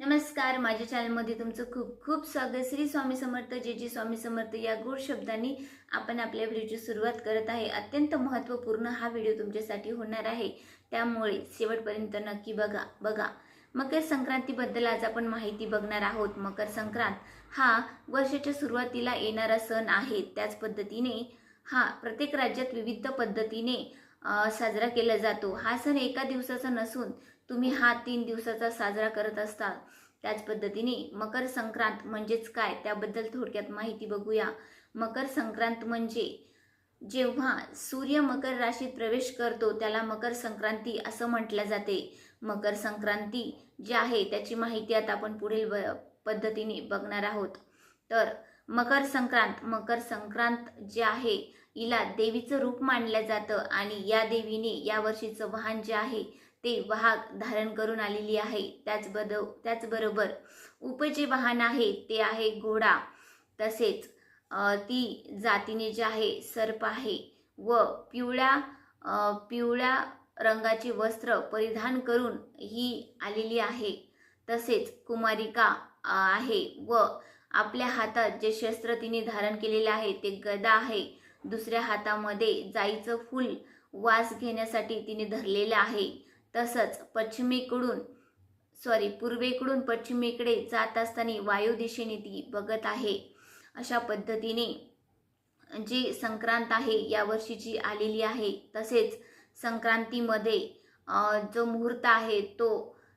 नमस्कार माझ्या चॅनलमध्ये तुमचं खूप खूप स्वागत. श्री स्वामी समर्थ जे जी स्वामी समर्थ या गोड शब्दांनी आपण आपल्या व्हिडिओची सुरुवात करत आहे. अत्यंत महत्त्वपूर्ण हा व्हिडिओ तुमच्यासाठी होणार आहे. त्यामुळे शेवटपर्यंत नक्की बघा बघा. मकर संक्रांतीबद्दल आज आपण माहिती बघणार आहोत. मकर संक्रांत हा वर्षाच्या सुरुवातीला येणारा सण आहे. त्याच पद्धतीने हा प्रत्येक राज्यात विविध पद्धतीने साजरा केला जातो. हा सण एका दिवसाचा नसून तुम्ही हा तीन दिवसाचा साजरा करत असता त्याच पद्धतीने मकर संक्रांत म्हणजेच काय? त्याबद्दल थोडक्यात माहिती बघूया. मकर संक्रांत म्हणजे जेव्हा सूर्य मकर राशीत प्रवेश करतो त्याला मकर संक्रांती असं म्हटलं जाते. मकर संक्रांती जी आहे त्याची माहिती आता आपण पुढील ब- पद्धतीने बघणार आहोत. तर मकर संक्रांत मकर संक्रांत जे आहे हिला देवीचं रूप मानलं जातं आणि या देवीने या वर्षीचं वाहन जे आहे ते वाहक धारण करून आलेली आहे. त्याचबद त्याचबरोबर उप जे वाहन आहे ते आहे घोडा. तसेच ती जातीने जे आहे सर्प आहे व पिवळ्या पिवळ्या रंगाचे वस्त्र परिधान करून ही आलेली आहे. तसेच कुमारिका आहे व आपल्या हातात जे शस्त्र तिने धारण केलेले आहे ते गदा आहे. दुसऱ्या हातामध्ये जाईचं फूल वास घेण्यासाठी तिने धरलेलं आहे. तसंच पश्चिमेकडून सॉरी पूर्वेकडून पश्चिमेकडे जात असताना वायू दिशेने ती बघत आहे. अशा पद्धतीने जी संक्रांत आहे या वर्षीची आलेली आहे तसेच संक्रांतीमध्ये जो मुहूर्त आहे तो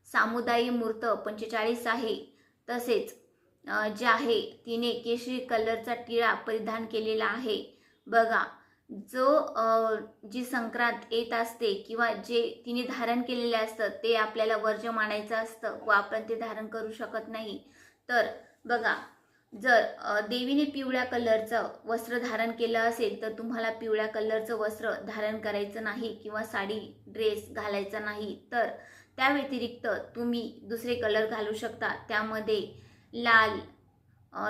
सामुदायिक मुहूर्त पंचेचाळीस आहे. तसेच जे आहे तिने केशरी कलरचा टिळा परिधान केलेला आहे. बघा जो जी संक्रांत येत असते किंवा जे तिने धारण केलेले असतं ते आपल्याला वर्ज मानायचं असतं व आपण ते धारण करू शकत नाही. तर बघा जर देवीने पिवळ्या कलरचं वस्त्र धारण केलं असेल तर तुम्हाला पिवळ्या कलरचं वस्त्र धारण करायचं नाही किंवा साडी ड्रेस घालायचा नाही. तर त्या व्यतिरिक्त तुम्ही दुसरे कलर घालू शकता. त्यामध्ये लाल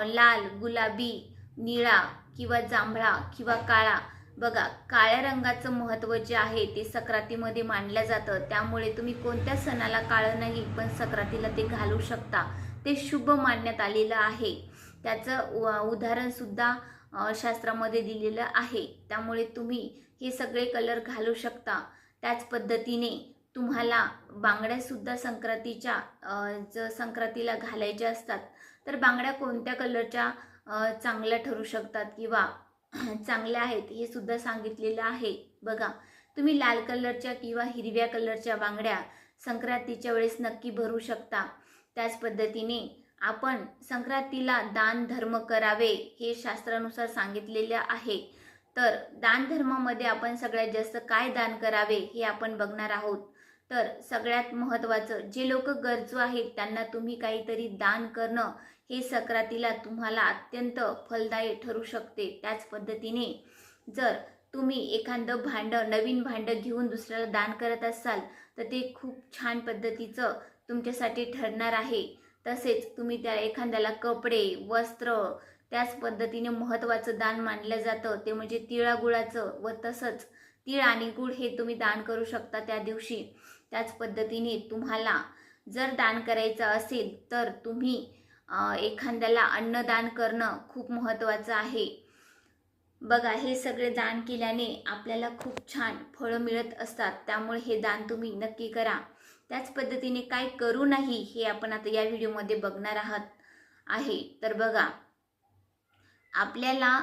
लाल गुलाबी निळा किंवा जांभळा किंवा काळा बघा काळ्या रंगाचं महत्त्व जे आहे ते सक्रातीमध्ये मांडलं जातं. त्यामुळे तुम्ही कोणत्या सणाला काळं नाही पण सक्रातीला ते घालू शकता. ते शुभ मानण्यात आलेलं आहे. त्याचं उदाहरणसुद्धा शास्त्रामध्ये दिलेलं आहे. त्यामुळे तुम्ही हे सगळे कलर घालू शकता. त्याच पद्धतीने तुम्हाला बांगड्यासुद्धा संक्रांतीच्या जर ज संक्रांतीला घालायच्या असतात. तर बांगड्या कोणत्या कलरच्या चांगल्या ठरू शकतात? किंवा चांगल्या आहेत हे सुद्धा सांगितलेलं आहे. बघा तुम्ही लाल कलरच्या किंवा हिरव्या कलरच्या बांगड्या संक्रांतीच्या वेळेस नक्की भरू शकता. त्याच पद्धतीने आपण संक्रांतीला दान धर्म करावे हे शास्त्रानुसार सांगितलेले आहे. तर दान धर्मामध्ये आपण सगळ्यात जास्त काय दान करावे हे आपण बघणार आहोत. तर सगळ्यात महत्त्वाचं जे लोक गरजू आहेत त्यांना तुम्ही काहीतरी दान करणं हे सक्रातीला तुम्हाला अत्यंत फलदायी ठरू शकते. त्याच पद्धतीने जर तुम्ही एखादं भांडं नवीन भांडं घेऊन दुसऱ्याला दान करत असाल तर ते खूप छान पद्धतीचं तुमच्यासाठी ठरणार आहे. तसेच तुम्ही त्या एखाद्याला कपडे वस्त्र त्याच पद्धतीने महत्त्वाचं दान मानलं जातं. ते म्हणजे तिळागुळाचं व तसंच तीळ आणि गुळ हे तुम्ही दान करू शकता त्या दिवशी. त्याच पद्धतीने तुम्हाला जर दान करायचं असेल तर तुम्ही एखाद्याला अन्नदान करणं खूप महत्त्वाचं आहे. बघा हे सगळे दान केल्याने आपल्याला खूप छान फळं मिळत असतात. त्यामुळे हे दान तुम्ही नक्की करा. त्याच पद्धतीने काय करू नाही हे आपण आता या व्हिडिओमध्ये बघणार आहात आहे. तर बघा आपल्याला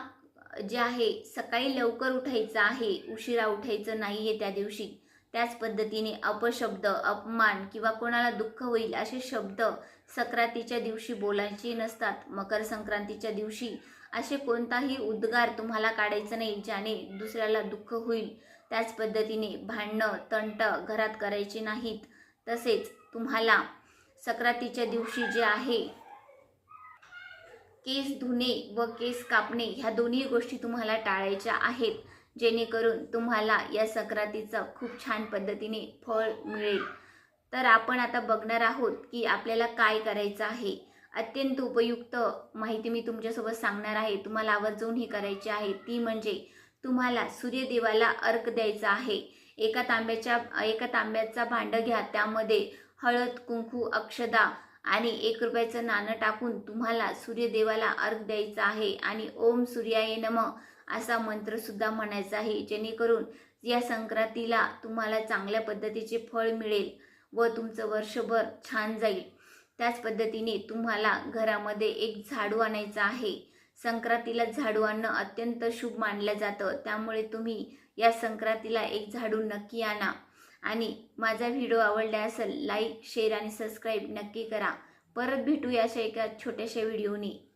जे आहे सकाळी लवकर उठायचं आहे उशिरा उठायचं नाही आहे त्या दिवशी. त्याच पद्धतीने अपशब्द अपमान किंवा कोणाला दुःख होईल असे शब्द संक्रांतीच्या दिवशी बोलायचे नसतात. मकर संक्रांतीच्या दिवशी असे कोणताही उद्गार तुम्हाला काढायचं नाही ज्याने दुसऱ्याला दुःख होईल. त्याच पद्धतीने भांडणं तंट घरात करायचे नाहीत. तसेच तुम्हाला संक्रांतीच्या दिवशी जे आहे केस धुणे व केस कापणे ह्या दोन्ही गोष्टी तुम्हाला टाळायच्या आहेत. जेणेकरून तुम्हाला या सक्रातीचं खूप छान पद्धतीने फळ मिळेल. तर आपण आता बघणार आहोत की आपल्याला काय करायचं आहे. अत्यंत उपयुक्त माहिती मी तुमच्यासोबत सांगणार आहे. तुम्हाला आवर्जून ही करायची आहे. ती म्हणजे तुम्हाला सूर्यदेवाला अर्क द्यायचा आहे. एका तांब्याच्या एका तांब्याचा भांडं घ्या. त्यामध्ये हळद कुंकू अक्षदा आणि एक रुपयाचं नाणं टाकून तुम्हाला सूर्यदेवाला अर्क द्यायचा आहे. आणि ओम सूर्याय नम. असा मंत्र सुद्धा म्हणायचा आहे. जेणेकरून या संक्रांतीला तुम्हाला चांगल्या पद्धतीचे फळ मिळेल व तुमचं वर्षभर छान जाईल. त्याच पद्धतीने तुम्हाला घरामध्ये एक झाडू आणायचा आहे. संक्रांतीला झाडू आणणं अत्यंत शुभ मानलं जातं. त्यामुळे तुम्ही या संक्रांतीला एक झाडू नक्की आणा. आणि माझा व्हिडिओ आवडला असेल लाईक शेअर आणि सबस्क्राईब नक्की करा. परत भेटूया अशा एका छोट्याशा व्हिडिओने.